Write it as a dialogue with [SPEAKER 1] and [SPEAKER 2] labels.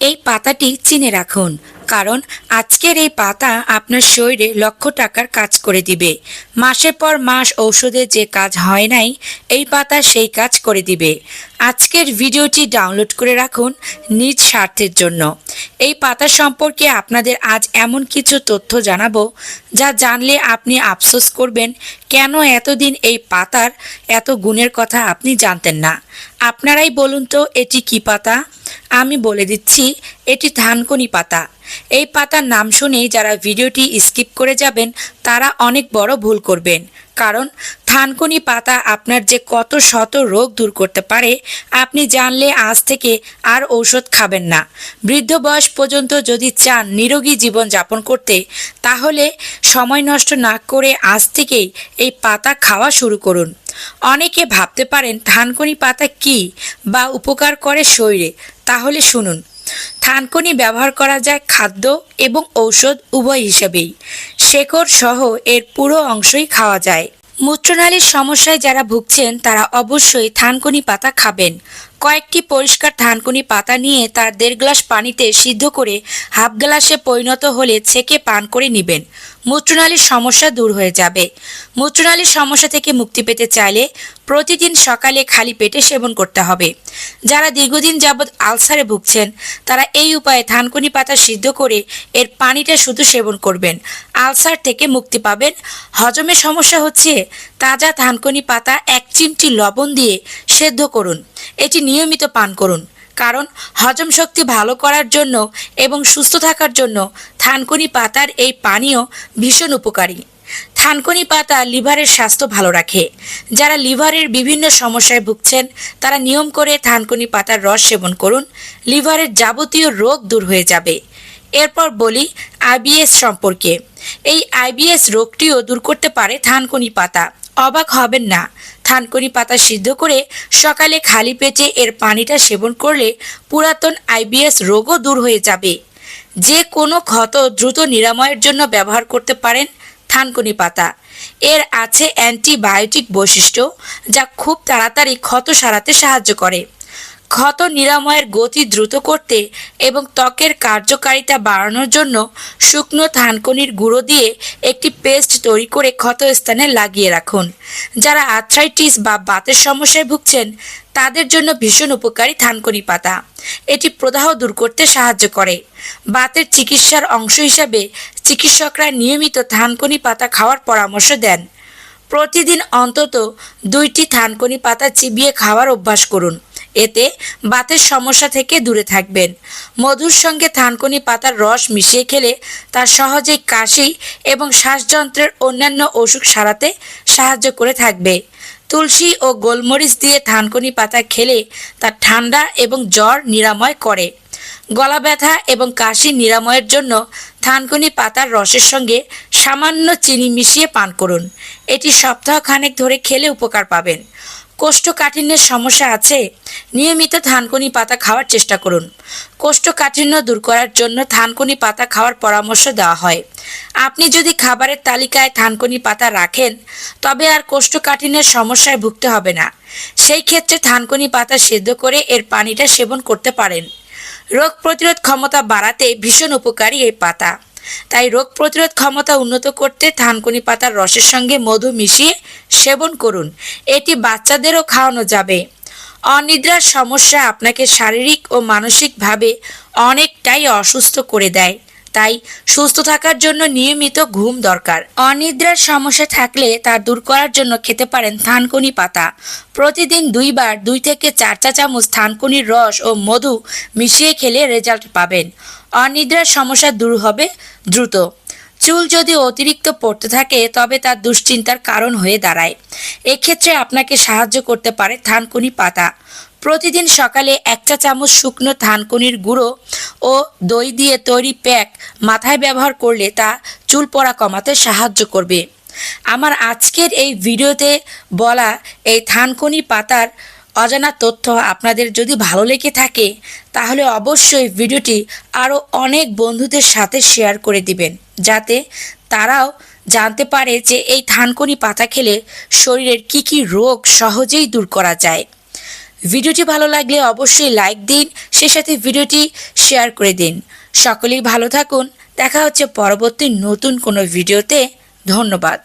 [SPEAKER 1] এই পাতাটি চিনে রাখুন, কারণ আজকের এই পাতা আপনার শরীরে লক্ষ টাকার কাজ করে দিবে। মাসের পর মাস ঔষধে যে কাজ হয় নাই, এই পাতা সেই কাজ করে দিবে। আজকের ভিডিওটি ডাউনলোড করে রাখুন নিজ স্বার্থের জন্য। এই পাতা সম্পর্কে আপনাদের আজ এমন কিছু তথ্য জানাব, যা জানলে আপনি আফসোস করবেন, কেন এতদিন এই পাতার এত গুণের কথা আপনি জানতেন না। আপনারাই বলুন তো, এটি কি পাতা? আমি বলে দিচ্ছি, এটি ধানকনি পাতা। এই পাতার নাম শুনেই যারা ভিডিওটি স্কিপ করে যাবেন, তারা অনেক বড় ভুল করবেন। কারণ থানকুনি পাতা আপনার যে কত শত রোগ দূর করতে পারে, আপনি জানলে আজ থেকে আর ঔষধ খাবেন না। বৃদ্ধ বয়স পর্যন্ত যদি চান নিরোগী জীবন যাপন করতে, তাহলে সময় নষ্ট না করে আজ থেকেই এই পাতা খাওয়া শুরু করুন। অনেকে ভাবতে পারেন থানকুনি পাতা কি বা উপকার করে শরীরে। তাহলে শুনুন। থানকুনি ব্যবহার করা যায় খাদ্য এবং ঔষধ উভয় হিসেবেই। শেকড় সহ এর পুরো অংশই খাওয়া যায়। মূত্রনালীর সমস্যায় যারা ভুগছেন, তারা অবশ্যই থানকুনি পাতা খাবেন। কয়েকটি পরিষ্কার থানকুনি পাতা নিয়ে তার দেড় গ্লাস পানিতে সিদ্ধ করে হাফ গ্লাসে পরিণত হলে ছেঁকে পান করে নেবেন। মূত্রনালীর সমস্যা দূর হয়ে যাবে। মূত্রনালীর সমস্যা থেকে মুক্তি পেতে চাইলে প্রতিদিন সকালে খালি পেটে সেবন করতে হবে। যারা দীর্ঘদিন যাবৎ আলসারে ভুগছেন, তারা এই উপায়ে থানকুনি পাতা সিদ্ধ করে এর পানিটা শুধু সেবন করবেন। আলসার থেকে মুক্তি পাবেন। হজমের সমস্যা হচ্ছে, তাজা থানকুনি পাতা এক চিমটি লবণ দিয়ে সেদ্ধ করুন। এটি নিয়মিত পান করুন। কারণ হজম শক্তি ভালো করার জন্য এবং সুস্থ থাকার জন্য থানকুনি পাতার এই পানীয় ভীষণ উপকারী। থানকুনি পাতা লিভারের স্বাস্থ্য ভালো রাখে। যারা লিভারের বিভিন্ন সমস্যায় ভুগছেন, তারা নিয়ম করে থানকুনি পাতার রস সেবন করুন। লিভারের যাবতীয় রোগ দূর হয়ে যাবে। এরপর বলি আইবিএস সম্পর্কে। এই আইবিএস রোগটিও দূর করতে পারে থানকুনি পাতা। অবাক হবেন না। থানকুনি পাতা সিদ্ধ করে সকালে খালি পেটে এর পানিটা সেবন করলে পুরাতন আইবিএস রোগও দূর হয়ে যাবে। যে কোনো ক্ষত দ্রুত নিরাময়ের জন্য ব্যবহার করতে পারেন থানকুনি পাতা। এর আছে অ্যান্টিবায়োটিক বৈশিষ্ট্য যা খুব তাড়াতাড়ি ক্ষত সারাতে সাহায্য করে। ক্ষত নিরাময়ের গতি দ্রুত করতে এবং ত্বকের কার্যকারিতা বাড়ানোর জন্য শুকনো থানকুনির গুঁড়ো দিয়ে একটি পেস্ট তৈরি করে ক্ষত স্থানে লাগিয়ে রাখুন। যারা আর্থ্রাইটিস বা বাতের সমস্যায় ভুগছেন, তাদের জন্য ভীষণ উপকারী থানকুনি পাতা। এটি প্রদাহ দূর করতে সাহায্য করে। বাতের চিকিৎসার অংশ হিসাবে চিকিৎসকরা নিয়মিত থানকুনি পাতা খাওয়ার পরামর্শ দেন। প্রতিদিন অন্তত দুইটি থানকুনি পাতা চিবিয়ে খাওয়ার অভ্যাস করুন। এতে বাতের সমস্যা থেকে দূরে থাকবেন। মধুর সঙ্গে থানকুনি পাতার রস মিশিয়ে খেলে তা সহজেই কাশি এবং শ্বাসযন্ত্রের অন্যান্য অসুখ সারাতে সাহায্য করে থাকবে। তুলসী ও গোলমরিচ দিয়ে থানকুনি পাতা খেলে তা ঠান্ডা এবং জ্বর নিরাময় করে। গলা ব্যথা এবং কাশি নিরাময়ের জন্য থানকুনি পাতার রসের সঙ্গে সামান্য চিনি মিশিয়ে পান করুন। এটি সপ্তাহখানেক ধরে খেলে উপকার পাবেন। কোষ্ঠকাঠিন্যের সমস্যা আছে, নিয়মিত থানকুনি পাতা খাওয়ার চেষ্টা করুন। কোষ্ঠকাঠিন্য দূর করার জন্য থানকুনি পাতা খাওয়ার পরামর্শ দেওয়া হয়। আপনি যদি খাবারের তালিকায় থানকুনি পাতা রাখেন, তবে আর কোষ্ঠকাঠিন্যের সমস্যায় ভুগতে হবে না। সেই ক্ষেত্রে থানকুনি পাতা সেদ্ধ করে এর পানিটা সেবন করতে পারেন। রোগ প্রতিরোধ ক্ষমতা বাড়াতে ভীষণ উপকারী এই পাতা। তাই রোগ প্রতিরোধ ক্ষমতা উন্নত করতে থানকুনি পাতার রসের সঙ্গে মধু মিশিয়ে সেবন করুন। এটি বাচ্চাদেরও খাওয়ানো যাবে। অনিদ্রার সমস্যা আপনাকে শারীরিক ও মানসিকভাবে অনেকটাই অসুস্থ করে দেয়। তাই সুস্থ থাকার জন্য নিয়মিত ঘুম দরকার। অনিদ্রার সমস্যা থাকলে তা দূর করার জন্য খেতে পারেন থানকুনি পাতা। প্রতিদিন দুইবার দুই থেকে চার চা চামচ থানকুনির রস ও মধু মিশিয়ে খেলে রেজাল্ট পাবেন। অনিদ্রার সমস্যা দূর হবে দ্রুত। চুল যদি অতিরিক্ত পড়তে থাকে, তবে তার দুশ্চিন্তার কারণ হয়ে দাঁড়ায়। এক্ষেত্রে আপনাকে সাহায্য করতে পারে থানকুনি পাতা। প্রতিদিন সকালে এক চা চামচ শুকনো থানকুনির গুঁড়ো ও দই দিয়ে তৈরি প্যাক মাথায় ব্যবহার করলে তা চুল পড়া কমাতে সাহায্য করবে। আমার আজকের এই ভিডিওতে বলা এই থানকুনি পাতার অজানা তথ্য আপনাদের যদি ভালো লেগে থাকে, তাহলে অবশ্যই ভিডিওটি আরও অনেক বন্ধুদের সাথে শেয়ার করে দিবেন, যাতে তারাও জানতে পারে যে এই থানকুনি পাতা খেলে শরীরের কি কি রোগ সহজেই দূর করা যায়। ভিডিওটি ভালো লাগলে অবশ্যই লাইক দিন, সে সাথে ভিডিওটি শেয়ার করে দিন। সকলেই ভালো থাকুন, দেখা হচ্ছে পরবর্তী নতুন কোনো ভিডিওতে। ধন্যবাদ।